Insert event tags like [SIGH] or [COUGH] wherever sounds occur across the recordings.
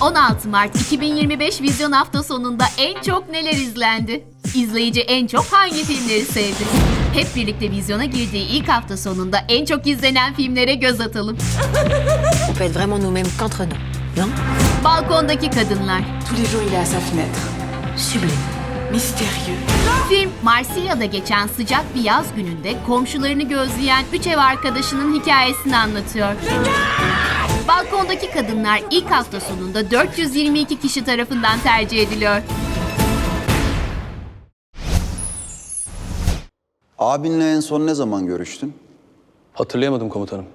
14-16 Mart 2025 vizyon hafta sonunda en çok neler izlendi? İzleyici en çok hangi filmleri sevdi? Hep birlikte vizyona girdiği ilk hafta sonunda en çok izlenen filmlere göz atalım. On peut être vraiment nous-mêmes qu'entre nous, non Balkondaki kadınlar. Tous les jours, il est à sa fenêtre. Sublime. Mystérieux. Film Marsilya'da geçen sıcak bir yaz gününde komşularını gözleyen üç ev arkadaşının hikayesini anlatıyor. Balkondaki kadınlar ilk hafta sonunda 422 kişi tarafından tercih ediliyor. Abinle en son ne zaman görüştün? Hatırlayamadım komutanım.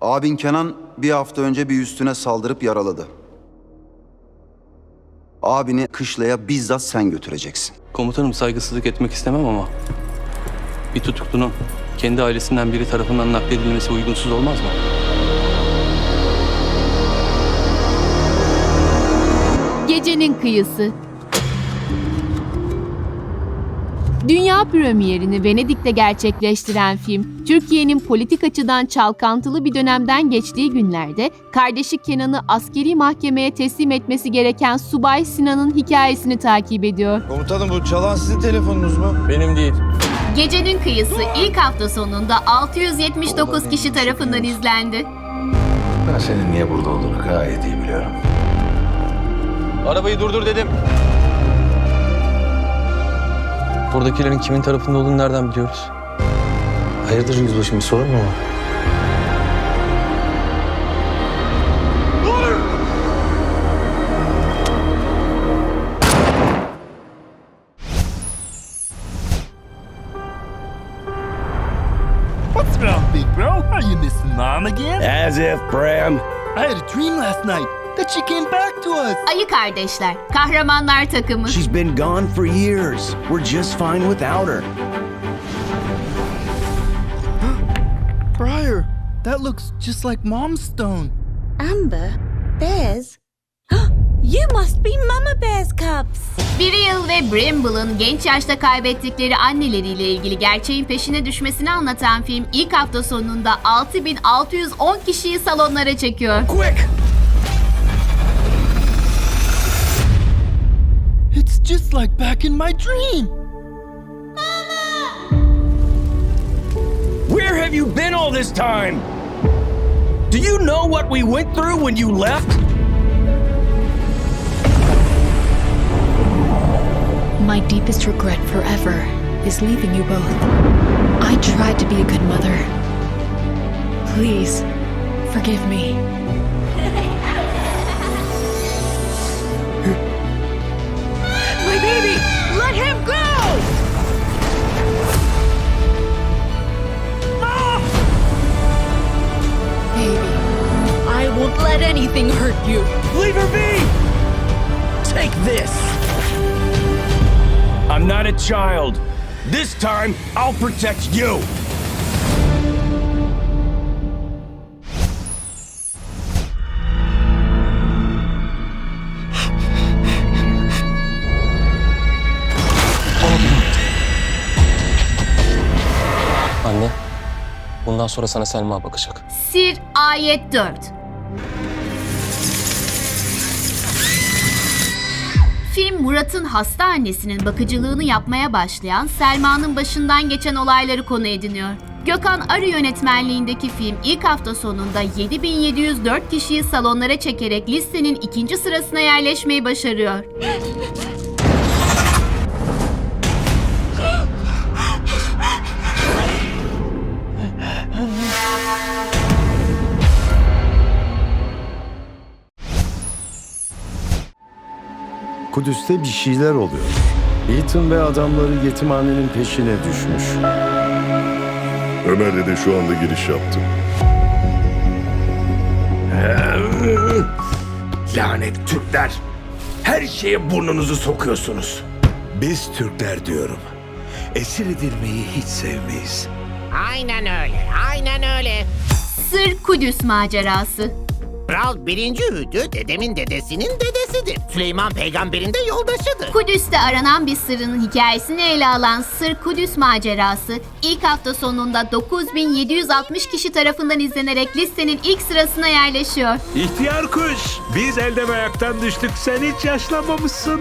Abin Kenan bir hafta önce bir üstüne saldırıp yaraladı. Abini kışlaya bizzat sen götüreceksin. Komutanım saygısızlık etmek istemem ama bir tutuklunun kendi ailesinden biri tarafından nakledilmesi uygunsuz olmaz mı? Gecenin Kıyısı Dünya premierini Venedik'te gerçekleştiren film, Türkiye'nin politik açıdan çalkantılı bir dönemden geçtiği günlerde kardeşi Kenan'ı askeri mahkemeye teslim etmesi gereken Subay Sinan'ın hikayesini takip ediyor. Komutanım bu çalan sizin telefonunuz mu? Benim değil. Gecenin Kıyısı ilk hafta sonunda 679 kişi tarafından izlendi. Ben senin niye burada olduğunu gayet iyi biliyorum. Arabayı durdur dedim. Buradakilerin kimin tarafında olduğunu nereden biliyoruz? Hayırdır yüzbaşım bir sorun mu var? What's wrong, big bro? Are you missing mom again? As if, Bram. I had a dream last night that she came back to us. Ayı Kardeşler, Kahramanlar Takımı. She's been gone for years. We're just fine without her. [GASPS] Briar, that looks just like mom's stone. Amber, bears? [GASPS] you must be Mama Bear's cubs. Birial ve Brimble'ın genç yaşta kaybettikleri anneleriyle ilgili gerçeğin peşine düşmesini anlatan film ilk hafta sonunda 6610 kişiyi salonlara çekiyor. Quick! Just like back in my dream. Mama! Where have you been all this time? Do you know what we went through when you left? My deepest regret forever is leaving you both. I tried to be a good mother. Please, forgive me. [LAUGHS] let anything hurt you. Leave her be! Take this! I'm not a child. This time, I'll protect you! Anne, bundan sonra sana Selma bakacak. Sir Ayet 4 Film Murat'ın hasta annesinin bakıcılığını yapmaya başlayan Selma'nın başından geçen olayları konu ediniyor. Gökhan Arı yönetmenliğindeki film ilk hafta sonunda 7704 kişiyi salonlara çekerek listenin ikinci sırasına yerleşmeyi başarıyor. [LAUGHS] Kudüs'te bir şeyler oluyor. Ethan ve adamları yetimhanenin peşine düşmüş. Ömer'le de şu anda giriş yaptım. [LAUGHS] Lanet Türkler! Her şeye burnunuzu sokuyorsunuz. Biz Türkler diyorum. Esir edilmeyi hiç sevmeyiz. Aynen öyle, aynen öyle. Sır Kudüs macerası. Kral birinci Hüdü dedemin dedesinin dedesidir. Süleyman peygamberin de yoldaşıdır. Kudüs'te aranan bir sırrın hikayesini ele alan Sır Kudüs macerası ilk hafta sonunda 9760 kişi tarafından izlenerek listenin ilk sırasına yerleşiyor. İhtiyar kuş, biz elden ayaktan düştük, sen hiç yaşlanmamışsın.